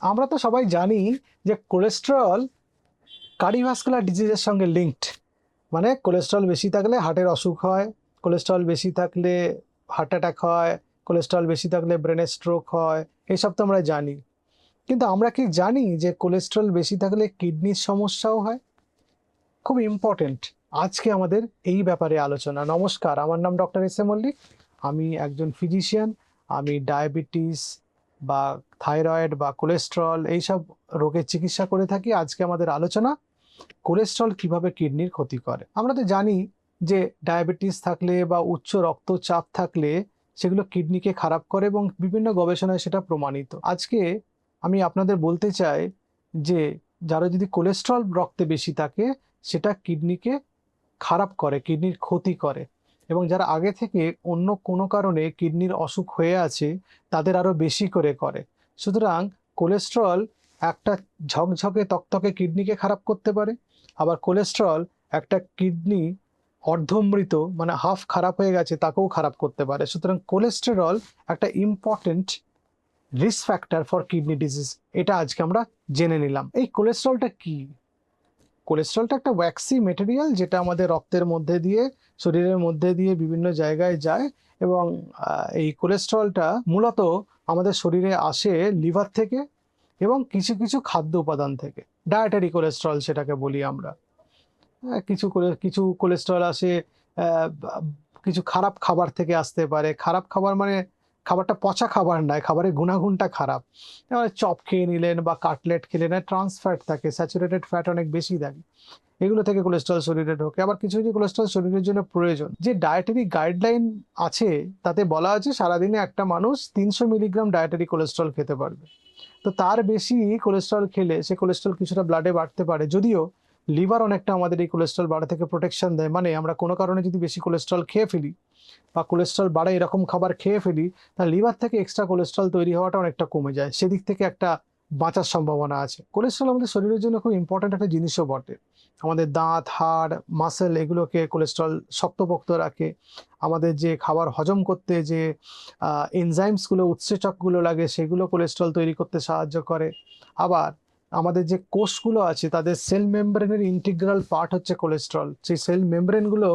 আমরা তো সবাই জানি যে কোলেস্টেরল কার্ডিওভাস্কুলার ডিজিজের সঙ্গে লিঙ্কড মানে কোলেস্ট্রল বেশি থাকলে হার্টের অসুখ হয় কোলেস্ট্রল বেশি থাকলে হার্ট অ্যাটাক হয় কোলেস্ট্রল বেশি থাকলে ব্রেনের স্ট্রোক হয়, এসব তো আমরা জানি। কিন্তু আমরা কি জানি যে কোলেস্ট্রল বেশি থাকলে কিডনির সমস্যাও হয়? খুব ইম্পর্টেন্ট আজকে আমাদের এই ব্যাপারে আলোচনা। নমস্কার, আমার নাম ডক্টর এস এ মল্লিক। আমি একজন ফিজিশিয়ান আমি ডায়াবেটিস বা থাইরয়েড বা কোলেস্ট্রল এইসব রোগের চিকিৎসা করে থাকি। আজকে আমাদের আলোচনা, কোলেস্ট্রল কীভাবে কিডনির ক্ষতি করে? আমরা তো জানি যে ডায়াবেটিস থাকলে বা উচ্চ রক্তচাপ থাকলে সেগুলো কিডনিকে খারাপ করে এবং বিভিন্ন গবেষণায় সেটা প্রমাণিত। আজকে আমি আপনাদের বলতে চাই যে যারা যদি কোলেস্ট্রল রক্তে বেশি থাকে, সেটা কিডনিকে খারাপ করে, কিডনির ক্ষতি করে এবং যারা আগে থেকে অন্য কোনো কারণে কিডনির অসুখ হয়ে আছে, তাদের আরও বেশি করে করে। সুতরাং কোলেস্ট্রল একটা ঝকঝকে তকতকে কিডনিকে খারাপ করতে পারে, আবার কোলেস্ট্রল একটা কিডনি অর্ধমৃত মানে হাফ খারাপ হয়ে গেছে, তাকেও খারাপ করতে পারে। সুতরাং কোলেস্টেরল একটা important risk factor for kidney disease এটা আজকে আমরা জেনে নিলাম। এই কোলেস্ট্রলটা কি? কোলেস্ট্রলটা একটা ওয়্যাক্সি মেটেরিয়াল যেটা আমাদের রক্তের মধ্যে দিয়ে শরীরের মধ্যে দিয়ে বিভিন্ন জায়গায় যায় এবং এই কোলেস্ট্রলটা মূলত আমাদের শরীরে আসে লিভার থেকে এবং কিছু কিছু খাদ্য উপাদান থেকে ডায়েটারি কোলেস্ট্রল সেটাকে বলি আমরা। হ্যাঁ, কিছু কিছু কোলেস্ট্রল আসে কিছু খারাপ খাবার থেকে আসতে পারে। খারাপ খাবার মানে খাবারটা পচা খাবার নয়, খাবারের গুণাগুণটা খারাপ। চপ খেয়ে নিলেন বা কাটলেট খেলেন ট্রান্স ফ্যাট থাকে স্যাচুরেটেড ফ্যাট অনেক বেশি থাকে। এগুলো থেকে কোলেস্ট্রল শরীরে ঢোকে। আবার কিছু কিছু কোলেস্ট্রল শরীরের জন্য প্রয়োজন, যে ডায়েটারি গাইডলাইন আছে, তাতে বলা আছে সারাদিনে একটা মানুষ তিনশো মিলিগ্রাম ডায়েটারি কোলেস্ট্রল খেতে পারবে। তো তার বেশি কোলেস্ট্রল খেলে, সে কোলেস্ট্রল কিছুটা ব্লাডে বাড়তে পারে। যদিও লিভার অনেকটা আমাদের এই কোলেস্ট্রল বাড়া থেকে প্রোটেকশন দেয়। মানে আমরা কোনো কারণে যদি বেশি কোলেস্ট্রল খেয়ে ফেলি বা কোলেস্ট্রল বাড়ে এরকম খাবার খেয়ে ফেলি, তাহলে লিভার থেকে এক্সট্রা কোলেস্ট্রল তৈরি হওয়াটা অনেকটা কমে যায়। সেদিক থেকে একটা বাঁচার সম্ভাবনা আছে। কোলেস্ট্রল আমাদের শরীরের জন্য খুব ইম্পর্ট্যান্ট একটা জিনিসও বটে। আমাদের দাঁত, হাড় মাসেল এগুলোকে কোলেস্ট্রল শক্তপোক্ত রাখে। আমাদের যে খাবার হজম করতে যে এনজাইমসগুলো উৎসেচকগুলো লাগে, সেগুলো কোলেস্ট্রল তৈরি করতে সাহায্য করে। আবার আমাদের যে কোষগুলো আছে, তাদের সেল মেমব্রেনের ইন্টিগ্রাল পার্ট হচ্ছে কোলেস্ট্রল সেই সেল মেমব্রেনগুলো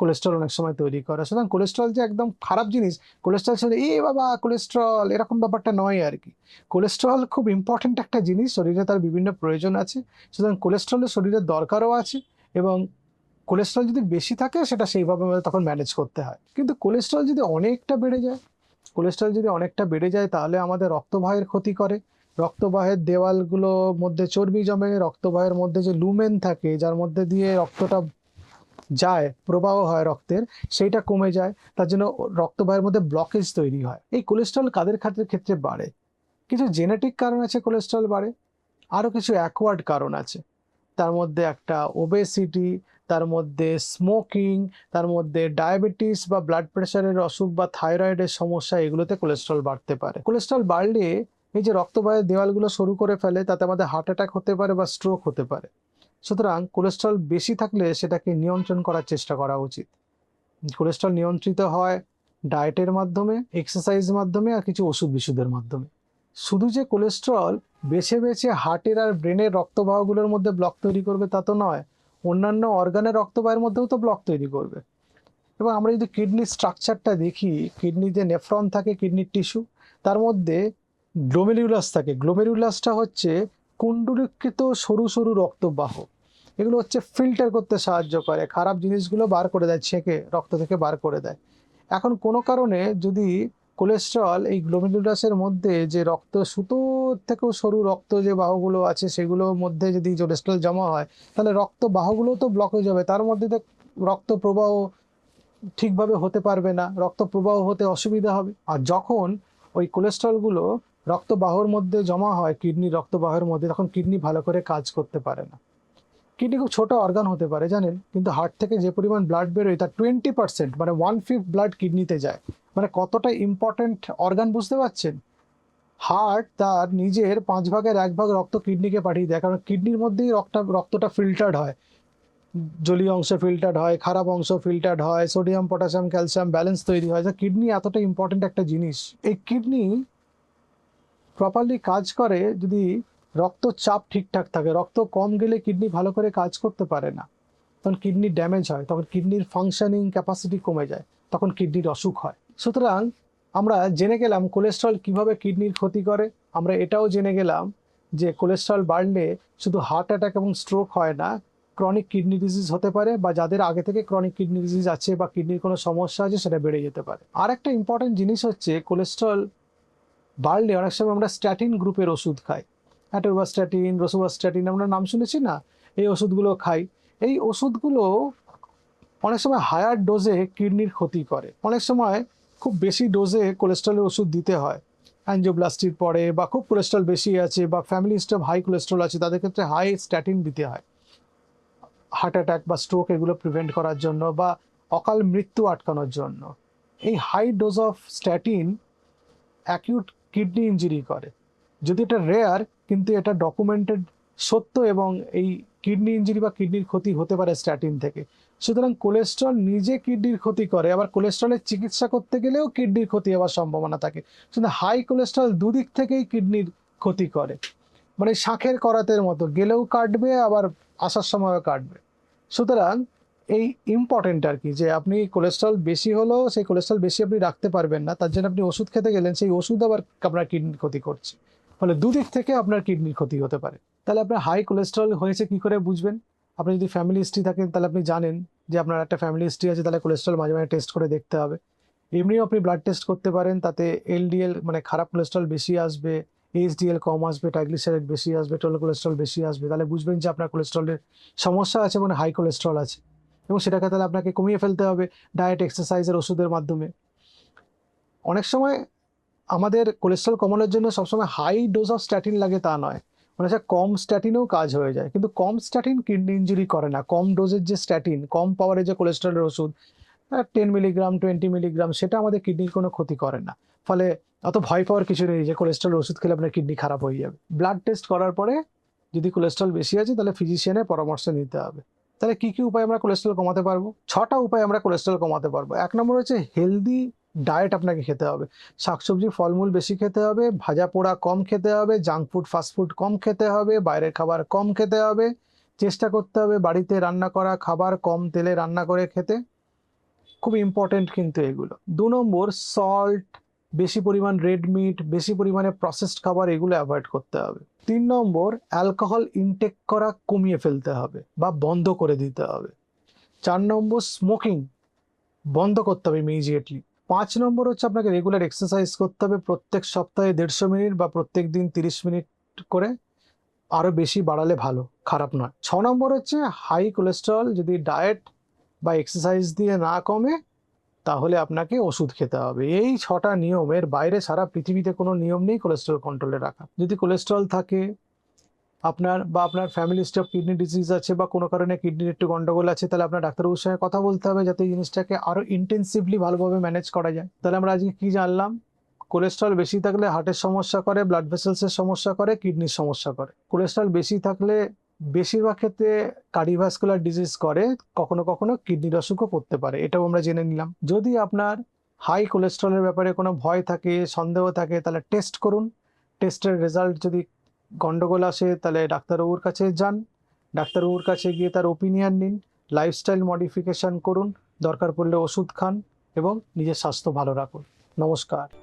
কোলেস্ট্রল অনেক সময় তৈরি করে। সুতরাং কোলেস্ট্রল যে একদম খারাপ জিনিস কোলেস্ট্রল ছেড়ে এ বাবা কোলেস্ট্রল এরকম ব্যাপারটা নয় আর কি কোলেস্ট্রল খুব ইম্পর্ট্যান্ট একটা জিনিস, শরীরে তার বিভিন্ন প্রয়োজন আছে। সুতরাং কোলেস্ট্রলের শরীরের দরকারও আছে এবং কোলেস্ট্রল যদি বেশি থাকে, সেটা সেইভাবে আমাদের তখন ম্যানেজ করতে হয়। কিন্তু কোলেস্ট্রল যদি অনেকটা বেড়ে যায় কোলেস্ট্রল যদি অনেকটা বেড়ে যায়, তাহলে আমাদের রক্তবাহের ক্ষতি করে। রক্তবাহের দেওয়ালগুলোর মধ্যে চর্বি জমে, রক্তবাহের মধ্যে যে লুমেন থাকে, যার মধ্যে দিয়ে রক্তটা যায়, প্রবাহ হয় রক্তের, সেইটা কমে যায়, তার জন্য রক্তবাহের মধ্যে ব্লকেজ তৈরি হয়। এই কোলেস্ট্রল কাদের ক্ষেত্রে ক্ষেত্রে বাড়ে? কিছু জেনেটিক কারণ আছে কোলেস্ট্রল বাড়ে। আরও কিছু অ্যাকওয়ার্ড কারণ আছে। তার মধ্যে একটা ওবেসিটি তার মধ্যে স্মোকিং তার মধ্যে ডায়াবেটিস বা ব্লাড প্রেশারের অসুখ বা থাইরয়েডের সমস্যা, এগুলোতে কোলেস্ট্রল বাড়তে পারে। কোলেস্ট্রল বাড়লে এই যে রক্তবাহের দেওয়ালগুলো শুরু করে ফেলে, তাতে আমাদের হার্ট অ্যাটাক হতে পারে বা স্ট্রোক হতে পারে। সুতরাং কোলেস্ট্রল বেশি থাকলে সেটাকে নিয়ন্ত্রণ করার চেষ্টা করা উচিত। কোলেস্ট্রল নিয়ন্ত্রিত হয় ডায়েটের মাধ্যমে এক্সারসাইজ মাধ্যমে আর কিছু ওষুধ বিশুদ্ধের মাধ্যমে। শুধু যে কোলেস্ট্রল বেছে বেছে হার্টের আর ব্রেনের রক্তবাহগুলোর মধ্যে ব্লক তৈরি করবে তা তো নয়, অন্যান্য অর্গানের রক্তবাহের মধ্যেও তো ব্লক তৈরি করবে। এবং আমরা যদি কিডনির স্ট্রাকচারটা দেখি কিডনিতে নেফ্রন থাকে কিডনির টিস্যু তার মধ্যে গ্লোমেরুলাস থাকে। গ্লোমেরুলাসটা হচ্ছে কুণ্ডলীকৃত সরু সরু রক্তবাহ। এগুলো হচ্ছে ফিল্টার করতে সাহায্য করে। খারাপ জিনিসগুলো বার করে দেয়, ছেঁকে, রক্ত থেকে বার করে দেয়। এখন কোনো কারণে যদি কোলেস্ট্রল এই গ্লোমেরুলাসের মধ্যে যে রক্ত সুতোর থেকেও সরু রক্ত যে বাহুগুলো আছে, সেগুলোর মধ্যে যদি কোলেস্ট্রল জমা হয়, তাহলে রক্ত বাহুগুলো তো ব্লক হয়ে যাবে। তার মধ্যে রক্ত প্রবাহ ঠিকভাবে হতে পারবে না। রক্ত প্রবাহ হতে অসুবিধা হবে। আর যখন ওই কোলেস্ট্রলগুলো রক্তবাহর মধ্যে জমা হয় কিডনি রক্তবাহের মধ্যে, তখন কিডনি ভালো করে কাজ করতে পারে না। কিডনি খুব ছোট অর্গান হতে পারে, জানেন? কিন্তু হার্ট থেকে যে পরিমাণ ব্লাড বেরোয় তার টোয়েন্টি পার্সেন্ট মানে ওয়ান ফিফথ ব্লাড কিডনিতে যায়। মানে কতটা ইম্পর্ট্যান্ট অর্গান বুঝতে পারছেন? হার্ট তার নিজের পাঁচ ভাগের এক ভাগ রক্ত কিডনিকে পাঠিয়ে দেয়, কারণ কিডনির মধ্যেই রক্তটা রক্তটা ফিল্টার্ড হয়। জলীয় অংশ ফিল্টার্ড হয়, খারাপ অংশ ফিল্টার্ড হয় সোডিয়াম পটাশিয়াম ক্যালসিয়াম ব্যালেন্স তৈরি হয়। কিডনি এতটা ইম্পর্ট্যান্ট একটা জিনিস। এই কিডনি প্রপারলি কাজ করে যদি রক্তচাপ ঠিকঠাক থাকে, রক্ত কম গেলে কিডনি ভালো করে কাজ করতে পারে না, তখন কিডনি ড্যামেজ হয়, তখন কিডনির ফাংশনিং ক্যাপাসিটি কমে যায়, তখন কিডনির অসুখ হয়। সুতরাং আমরা জেনে গেলাম কোলেস্ট্রল কীভাবে কিডনির ক্ষতি করে, আমরা এটাও জেনে গেলাম যে কোলেস্ট্রল বাড়লে শুধু হার্ট অ্যাটাক এবং স্ট্রোক হয় না ক্রনিক কিডনি ডিজিজ হতে পারে বা যাদের আগে থেকে ক্রনিক কিডনি ডিজিজ আছে বা কিডনির কোনো সমস্যা আছে সেটা বেড়ে যেতে পারে। আর একটা ইম্পর্টেন্ট জিনিস হচ্ছে কোলেস্ট্রল বাড়লে অনেক সময় আমরা স্ট্যাটিন গ্রুপের ওষুধ খাই। অ্যাটোবাস্ট্যাটিন রসুবাস্ট্যাটিন আমরা নাম শুনেছি না? এই ওষুধগুলো খাই। এই ওষুধগুলো অনেক সময় হায়ার ডোজে কিডনির ক্ষতি করে। অনেক সময় খুব বেশি ডোজে কোলেস্ট্রলের ওষুধ দিতে হয়। অ্যাঞ্জিওপ্লাস্টির পরে বা খুব কোলেস্ট্রল বেশি আছে বা ফ্যামিলি স্টপ হাই কোলেস্ট্রল আছে, তাদের ক্ষেত্রে হাই স্ট্যাটিন দিতে হয়। হার্ট অ্যাটাক বা স্ট্রোক এগুলো প্রিভেন্ট করার জন্য বা অকাল মৃত্যু আটকানোর জন্য। এই high dose of statin acute kidney injury করে। যদি এটা রেয়ার কিন্তু এটা ডকুমেন্টেড সত্য এবং এই কিডনি ইঞ্জুরি বা কিডনির ক্ষতি হতে পারে স্ট্যাটিন থেকে। সুতরাং কোলেস্ট্রল নিজে কিডনির ক্ষতি করে, আবার কোলেস্ট্রলের চিকিৎসা করতে গেলেও কিডনির ক্ষতি হওয়ার সম্ভাবনা থাকে। শুধু হাই কোলেস্ট্রল দুদিক থেকেই কিডনির ক্ষতি করে। মানে শাঁখের করাতের মতো, গেলেও কাটবে, আবার আসার সময়ও কাটবে। সুতরাং এই ইম্পর্টেন্ট আর কি, যে আপনি কোলেস্ট্রল বেশি হলেও সেই কোলেস্ট্রল বেশি আপনি রাখতে পারবেন না, তার জন্য আপনি ওষুধ খেতে গেলেন, সেই ওষুধ আবার আপনার কিডনির ক্ষতি করছে। ফলে দুদিক থেকে আপনার কিডনির ক্ষতি হতে পারে। তাহলে আপনার হাই কোলেস্ট্রল হয়েছে কি করে বুঝবেন? আপনি যদি ফ্যামিলি হিস্ট্রি থাকেন, তাহলে আপনি জানেন যে আপনার একটা ফ্যামিলি হিস্ট্রি আছে, তাহলে কোলেস্ট্রল মাঝে মাঝে টেস্ট করে দেখতে হবে। এমনিও আপনি ব্লাড টেস্ট করতে পারেন, তাতে এলডিএল মানে খারাপ কোলেস্ট্রল বেশি আসবে এইচডিএল কম আসবে ট্রাইগ্লিসারাইড বেশি আসবে টোটাল কোলেস্ট্রল বেশি আসবে, তাহলে বুঝবেন যে আপনার কোলেস্ট্রলের সমস্যা আছে মানে হাই কোলেস্ট্রল আছে। এবং সেটাকে তাহলে আপনাকে কমিয়ে ফেলতে হবে ডায়েট এক্সারসাইজের ওষুধের মাধ্যমে। অনেক সময় আমাদের কোলেস্ট্রল কমানোর জন্য সবসময় হাই ডোজ অফ স্ট্যাটিন লাগে তা নয়। মানে হচ্ছে কম স্ট্যাটিনেও কাজ হয়ে যায়। কিন্তু কম স্ট্যাটিন কিডনি ইঞ্জুরি করে না। কম ডোজের যে স্ট্যাটিন কম পাওয়ারের যে কোলেস্ট্রলের ওষুধ টেন মিলিগ্রাম টোয়েন্টি মিলিগ্রাম সেটা আমাদের কিডনির কোনো ক্ষতি করে না। ফলে অত ভয় পাওয়ার কিছু নেই যে কোলেস্ট্রল ওষুধ খেলে আপনার কিডনি খারাপ হয়ে যাবে। ব্লাড টেস্ট করার পরে যদি কোলেস্ট্রল বেশি আছে তাহলে ফিজিশিয়ানের পরামর্শ নিতে হবে। তাহলে কি কি উপায় আমরা কোলেস্ট্রল কমাতে পারব? ছটা উপায় আমরা কোলেস্ট্রল কমাতে পারব। এক নম্বর হচ্ছে হেলদি ডায়েট আপনাকে খেতে হবে। শাকসবজি, ফলমূল বেশি খেতে হবে, ভাজা পোড়া কম খেতে হবে জাঙ্ক ফুড ফাস্টফুড কম খেতে হবে, বাইরের খাবার কম খেতে হবে, চেষ্টা করতে হবে বাড়িতে রান্না করা খাবার কম তেলে রান্না করে খেতে। খুব ইম্পর্টেন্ট কিন্তু এগুলো। দু নম্বর সল্ট বেশি পরিমাণ রেড মিট বেশি পরিমাণে প্রসেসড খাবার এগুলো অ্যাভয়েড করতে হবে। তিন নম্বর অ্যালকোহল ইনটেক করা কমিয়ে ফেলতে হবে বা বন্ধ করে দিতে হবে। চার নম্বর স্মোকিং বন্ধ করতে হবে ইমিডিয়েটলি পাঁচ নম্বর হচ্ছে আপনাকে রেগুলার এক্সারসাইজ করতে হবে প্রত্যেক সপ্তাহে দেড়শো মিনিট বা প্রত্যেক দিন তিরিশ মিনিট করে। আরও বেশি বাড়ালে ভালো, খারাপ নয়। ছ নম্বর হচ্ছে হাই কোলেস্ট্রল যদি ডায়েট বা এক্সারসাইজ দিয়ে না কমে তাহলে আপনাকে ওষুধ খেতে হবে। এই ছটা নিয়মের বাইরে সারা পৃথিবীতে কোনো নিয়ম নেই কোলেস্ট্রল কন্ট্রোলে রাখা। যদি কোলেস্ট্রল থাকে, আপনার বা আপনার ফ্যামিলি স্টপ কিডনি ডিজিজ আছে বা কোনো কারণে কিডনির একটু গন্ডগোল আছে, তাহলে আপনার ডাক্তারবাবুর সঙ্গে কথা বলতে হবে যাতে এই জিনিসটাকে আরও ইন্টেন্সিভলি ভালোভাবে ম্যানেজ করা যায়। তাহলে আমরা আজকে কি জানলাম? কোলেস্ট্রল বেশি থাকলে হার্টের সমস্যা করে ব্লাড ভেসেলসের সমস্যা করে কিডনির সমস্যা করে। কোলেস্ট্রল বেশি থাকলে বেশিরভাগ ক্ষেত্রে কার্ডিওভাস্কুলার ডিজিজ করে, কখনো কখনো কিডনির অসুখও করতে পারে, এটাও আমরা জেনে নিলাম। যদি আপনার হাই কোলেস্ট্রলের ব্যাপারে কোনো ভয় থাকে, সন্দেহ থাকে, তাহলে টেস্ট করুন। টেস্টের রেজাল্ট যদি গন্ডগোল আসে, তাহলে ডাক্তারবাবুর কাছে যান। ডাক্তারবাবুর কাছে গিয়ে তার ওপিনিয়ন নিন। লাইফস্টাইল মডিফিকেশন করুন। দরকার পড়লে ওষুধ খান এবং নিজের স্বাস্থ্য ভালো রাখুন। নমস্কার।